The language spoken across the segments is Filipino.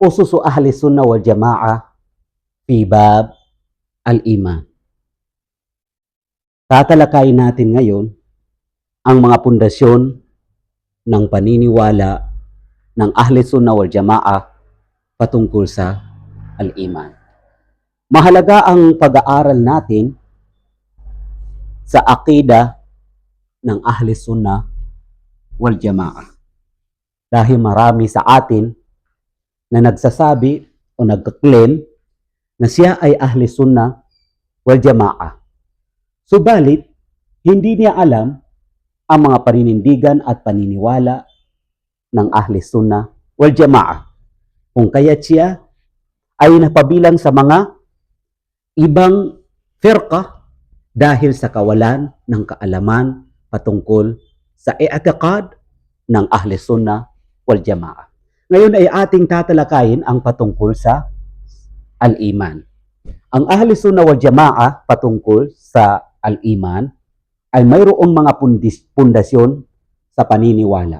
ususu ahli sunnah wal jamaah fi bab al-iman. Tatalakayin natin ngayon ang mga pundasyon ng paniniwala ng ahli sunnah wal jamaah patungkol sa al-iman. Mahalaga ang pag-aaral natin sa akida ng ahli sunnah wal jamaah. Dahil marami sa atin na nagsasabi o nagkaklaim na siya ay ahli sunnah wal jamaah. Subalit, hindi niya alam ang mga paninindigan at paniniwala ng ahli sunnah wal jamaah. Kung kaya siya ay napabilang sa mga ibang firqa dahil sa kawalan ng kaalaman patungkol sa i'tiqad ng ahli sunnah wal jamaah. Ngayon ay ating tatalakayin ang patungkol sa al-iman. Ang ahli sunnah wal jamaah patungkol sa al-iman ay mayroong mga pundis, pundasyon sa paniniwala.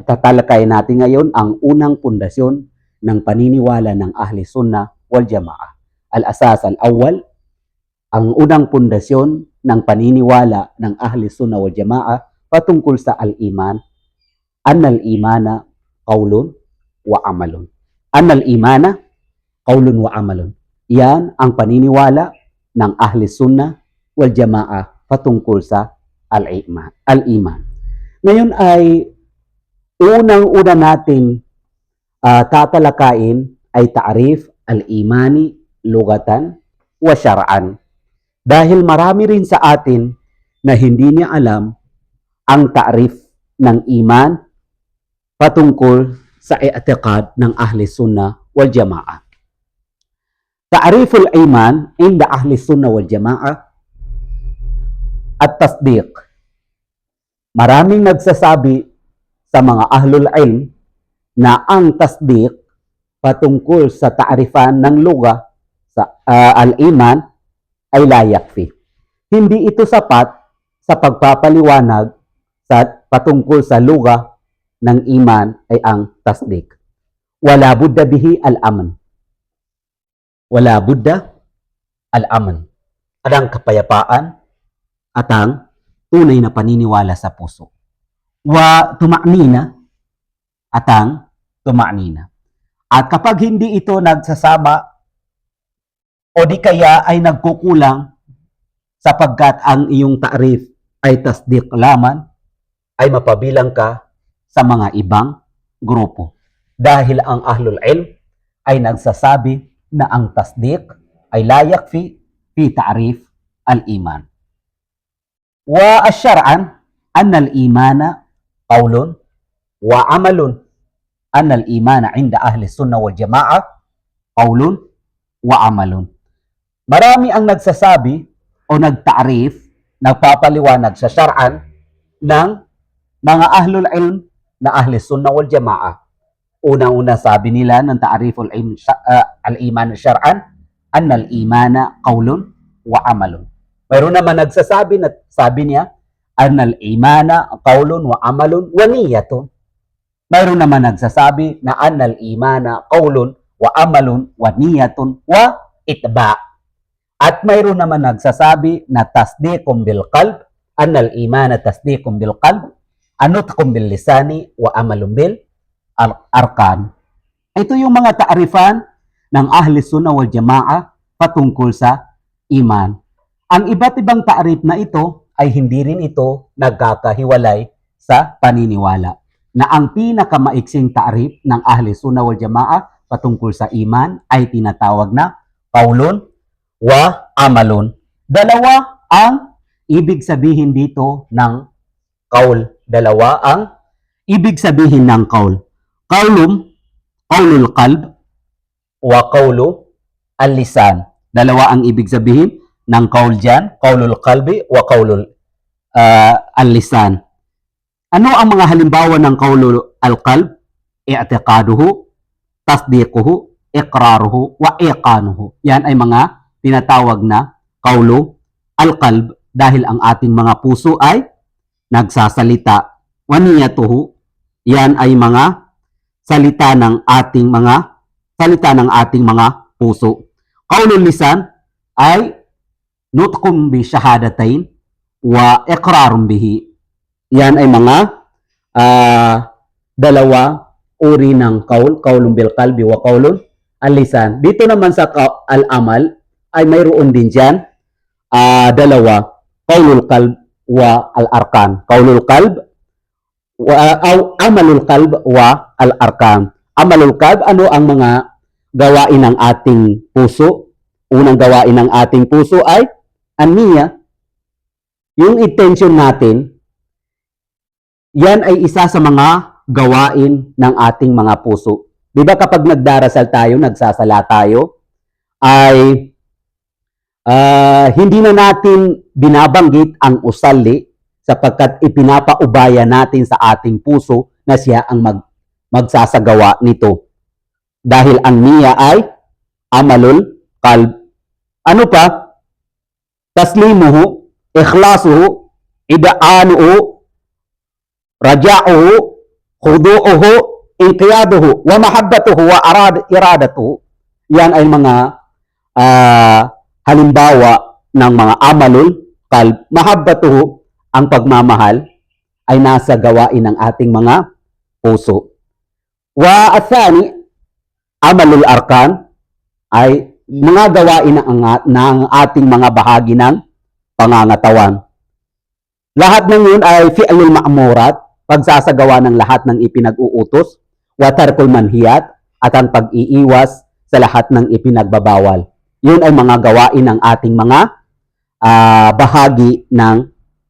At tatalakayin natin ngayon ang unang pundasyon ng paniniwala ng ahli sunnah wal jamaah. Al-asas al-awwal, ang unang pundasyon ng paniniwala ng ahli sunnah wal jamaah patungkol sa al-iman, annal imana qaulun wa amalun. Annal imana qaulun wa amalun. Yan ang paniniwala ng ahli sunnah wal jamaah patungkol sa al-iman. Al-iman. Ngayon ay unang-una nating ah, tatalakayin ay ta'rif al-imani lugatan wa syar'an. Dahil marami rin sa atin na hindi niya alam ang ta'rif ng iman patungkol sa i'tiqad ng ahli sunnah wal jamaah. Ta'riful iman inda ahli sunnah wal jamaah at tasdiq. Maraming nagsasabi sa mga ahlul ilm na ang tasdiq patungkol sa ta'rifan ng luga sa ah, al-iman ay la yakfi. Hindi ito sapat sa pagpapaliwanag sa patungkol sa luga ng iman ay ang tasdik. Wala budda bihi al-aman. Wala budda al-aman. Adang kapayapaan at ang tunay na paniniwala sa puso. Wa tumaknina at ang tumaknina. At kapag hindi ito nagsasama o di kaya ay nagkukulang sapagkat ang iyong ta'rif ay tasdik laman, ay mapabilang ka sa mga ibang grupo. Dahil ang ahlul ilm ay nagsasabi na ang tasdik ay layak fi fi ta'rif al-iman. Wa asyar'an an al-imana qawlun wa amalun an al-imana inda ahli sunnah wal jamaah qawlun wa amalun. Marami ang nagsasabi o nagtaarif, nagpapaliwanag sa syar'an ng mga ahlul ilm na ahli sunnah wal jamaah. Unang-una sabi nila ng ta'riful ah, al-iman syar'an anna al-imana qawlun wa amalun. Mayroon naman nagsasabi na sabi niya anna al-imana qawlun wa amalun wa niyatun. Mayroon naman nagsasabi na anna al-imana qawlun wa amalun wa niyatun wa itba. At mayroon naman nagsasabi na tasdiqum bil qalb anna al-imana tasdiqum bil qalb anutqum bil lisani wa amalun bil ar- arkan. Ito yung mga taarifan ng ahli sunnah wal jamaah patungkol sa iman. Ang iba't ibang taarif na ito ay hindi rin ito nagkakahiwalay sa paniniwala. Na ang pinakamaiksing taarif ng ahli sunnah wal jamaah patungkol sa iman ay tinatawag na kaulun wa amalun. Dalawa ang ibig sabihin dito ng kaul. Dalawa ang ibig sabihin ng kaul. Kaulum, kaulul qalb, wa kaulu al-lisan. Dalawa ang ibig sabihin ng kaul dyan, kaulul qalbi wa kaulul ah, al-lisan. Ano ang mga halimbawa ng kaulul al-qalb? I'tiqaduhu, tasdiquhu, iqraruhu, wa iqanuhu. Yan ay mga tinatawag na kaulu al-qalb dahil ang ating mga puso ay nagsasalita. Waniyatuhu, yan ay mga salita ng ating mga salita ng ating mga puso. Qaulul lisan ay nutqum bi shahadatain wa iqrarum bihi. Yan ay mga ah, dalawa uri ng kaul, kaulun bil qalbi wa kaulun al lisan. Dito naman sa ka- al-amal ay mayroon din diyan ah, dalawa, kaulul qalb wa al-arkan. Kaulul qalb wa aw amalul qalb wa al-arkan. Amalul qalb ano ang mga gawain ng ating puso? Unang gawain ng ating puso ay aniya. Yung intention natin, yan ay isa sa mga gawain ng ating mga puso. Di ba kapag nagdarasal tayo, nagsasala tayo, ay ah, hindi na natin binabanggit ang usali sapagkat ipinapaubaya natin sa ating puso na siya ang mag, magsasagawa nito. Dahil ang niya ay amalul qalb. Ano pa? Taslimuhu, ikhlasuhu, idaanuhu, raja'uhu, khudu'uhu, inqiyaduhu, wa mahabbatuhu, wa arad, iradatuhu. Yan ay mga ah, halimbawa ng mga amalul qalb. Mahabbatuhu, ang pagmamahal, ay nasa gawain ng ating mga puso. Wa athani, amalul arkan, ay mga gawain ng, ng ating mga bahagi ng pangangatawan. Lahat ng yun ay fi'lul ma'murat, pagsasagawa ng lahat ng ipinag-uutos, wa tarkul manhiyat, at ang pag-iiwas sa lahat ng ipinagbabawal. Yun ay mga gawain ng ating mga ah, bahagi ng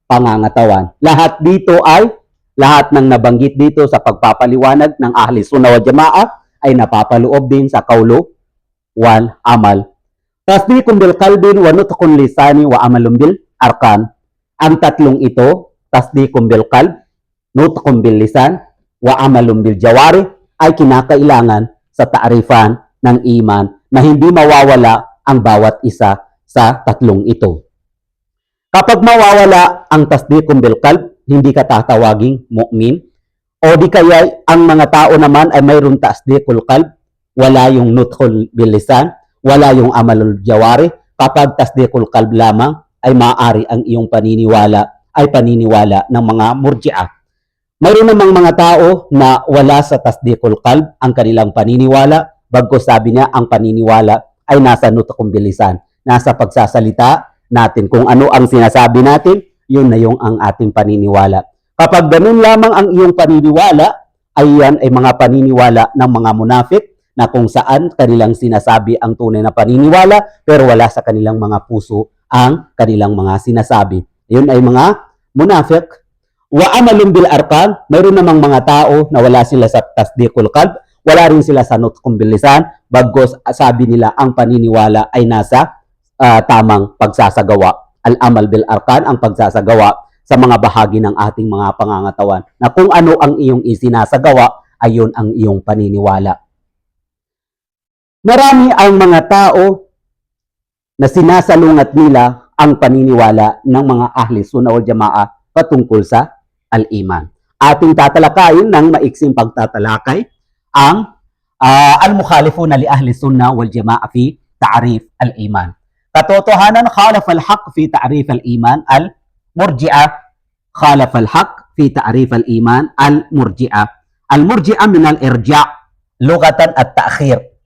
pangangatawan. Lahat dito ay, lahat ng nabanggit dito sa pagpapaliwanag ng ahli sunnah wal jamaah ay napapaloob din sa kaulo wal amal. Tasdiqun bil qalbin wa nutqun lisani wa amalun bil arkan. Ang tatlong ito, tasdiqun bil qalb, nutqun bil lisan, wa amalun bil jawari ay kinakailangan sa taarifan ng iman na hindi mawawala ang bawat isa sa tatlong ito. Kapag mawawala ang tasdiqun bil qalb, hindi ka tatawaging mu'min. O di kaya ang mga tao naman ay mayroong tasdiqul qalb, wala yung nuthul bil lisan, wala yung amalul jawari. Kapag tasdiqul qalb lamang ay maaari ang iyong paniniwala ay paniniwala ng mga murji'ah. Mayroon namang mga tao na wala sa tasdiqul qalb ang kanilang paniniwala, bagkus sabi niya ang paniniwala ay nasa nutukong bilisan, nasa pagsasalita natin. Kung ano ang sinasabi natin, yun na yung ang ating paniniwala. Kapag ganun lamang ang iyong paniniwala, ay yan ay mga paniniwala ng mga munafik na kung saan kanilang sinasabi ang tunay na paniniwala pero wala sa kanilang mga puso ang kanilang mga sinasabi. Yun ay mga munafik. Wa amalun bil arkan, mayroon namang mga tao na wala sila sa tasdiqul qalb, wala rin sila sa nutqum bil lisan, bagos sabi nila ang paniniwala ay nasa ah, tamang pagsasagawa. Al-amal bil arkan, ang pagsasagawa sa mga bahagi ng ating mga pangangatawan na kung ano ang iyong isinasagawa, ayon ang iyong paniniwala. Marami ang mga tao na sinasalungat nila ang paniniwala ng mga ahli sunnah wal jamaa patungkol sa al-iman. Ating tatalakayin ng maiksing pagtatalakay ang ah, al-mukhalifuna li ahli sunnah wal jamaa fi ta'rif al-iman. Katotohanan khalaf al-haq fi ta'rif al-iman al-murji'ah khalaf al-haq fi ta'rif al-iman al-murji'ah. Al-murji'ah min al-irja' lugatan at-ta'khir.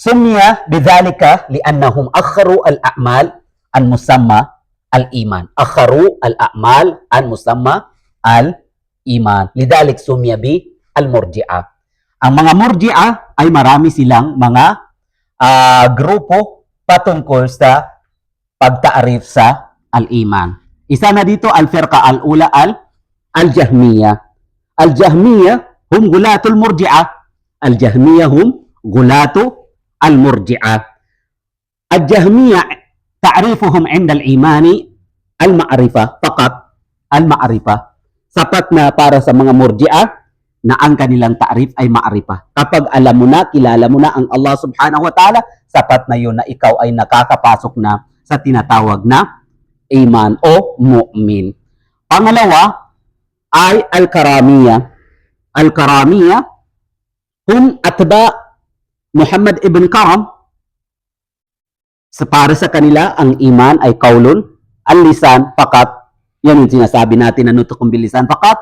سمي بذلك لأنهم أخروا الأعمال عن مسمى الإيمان أخروا الأعمال عن مسمى الإيمان لذلك سمي بالمرجئة Ang mga murji'a ah, ay marami silang mga uh, grupo patungkol sa pagtaarif sa al-iman. Isa na dito al-firqa al-ula al-jahmiya. Al-jahmiya hum gulatul murji'a. Ah. Al-jahmiya hum gulatu al-murji'a. Al-jahmiya ta'rifuhum 'inda al-imani al-ma'rifa faqat al-ma'rifa. Sapat na para sa mga murji'a na ang kanilang ta'rif ay ma'rifa. Kapag alam mo na, kilala mo na ang Allah subhanahu wa ta'ala, sapat na yun na ikaw ay nakakapasok na sa tinatawag na iman o mu'min. Pangalawa ay al-karamiya. Al-karamiya hum atba Muhammad ibn Karam, sa para sa kanila, ang iman ay kaulun, ang lisan, pakat, yan yung sinasabi natin na nutukong bilisan, pakat,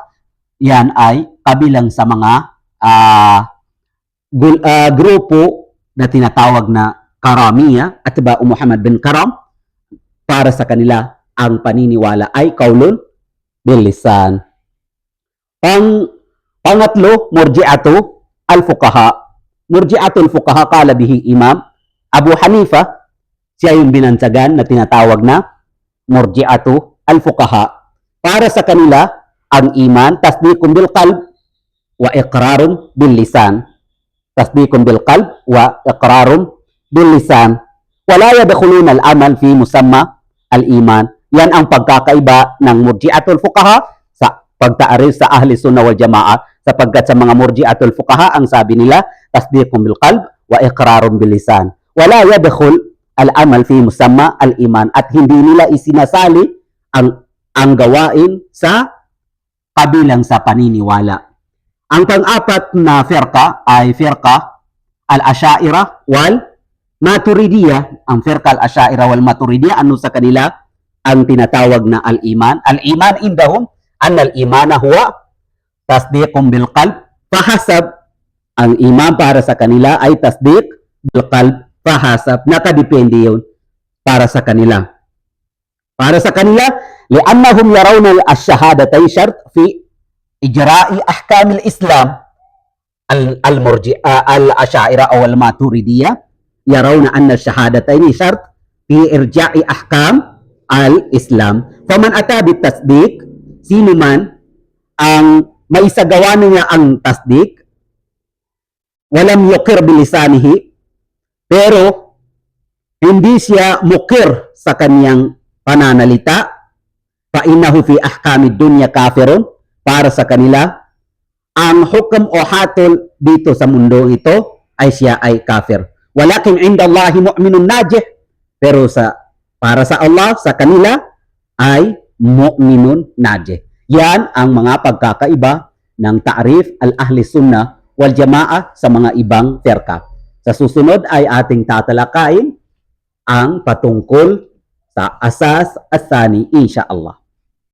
yan ay kabilang sa mga gul- ah, grupo na tinatawag na Karamiya at ba Muhammad bin Karam, para sa kanila, ang paniniwala ay kaulun, bilisan. Pang, pangatlo, murji'atu al-fuqaha. Murji'atu al-fuqaha kala bihi imam Abu Hanifa, siya yung binansagan na tinatawag na murji'atu al-fuqaha. Para sa kanila, ang iman, tasdiqun bil qalb wa iqrarun bil lisan. Tasdiqun bil qalb wa iqrarun bil lisan. Wala yadkhuluna al-amal fi musamma al-iman. Yan ang pagkakaiba ng murji'atul fuqaha sa pagtaarif sa ahli sunnah wal jamaa sapagkat sa mga murji'atul fuqaha ang sabi nila tasdiqun bil qalb wa iqrarun bil lisan. Wala yadkhul al-amal fi musamma al-iman at hindi nila isinasali ang ang gawain sa kabilang sa paniniwala. Ang pang-apat na firqa ay firqa al-ashaira wal maturidiyya. Ang firqa al-ashaira wal maturidiyya ano sa kanila ang tinatawag na al-iman. Al-iman indahum anna al-imana huwa tasdiqun bil qalb fahasab ang iman para sa kanila ay tasdiq bil qalb fahasab nakadepende yun para sa kanila para sa kanila li'annahum yarawna ash-shahadatay shart fi ijra'i ahkam al-islam al al-murji al-ashaira aw al-maturidiyya yarawna anna ash-shahadatayn shart fi irja'i ahkam al-islam. Faman ata bit tasdiq sino man ang maisagawa niya ang tasdik walam yukir bilisanihi pero hindi siya mukir sa kanyang pananalita fa innahu fi ahkamid dunya kafirun para sa kanila ang hukam o hatol dito sa mundo ito ay siya ay kafir walakin inda Allahi mu'minun najih pero sa para sa Allah sa kanila ay mu'minun najih yan ang mga pagkakaiba ng ta'rif al-ahli sunnah wal jamaah sa mga ibang firqa. Sa susunod ay ating tatalakayin ang patungkol sa asas asani insya Allah.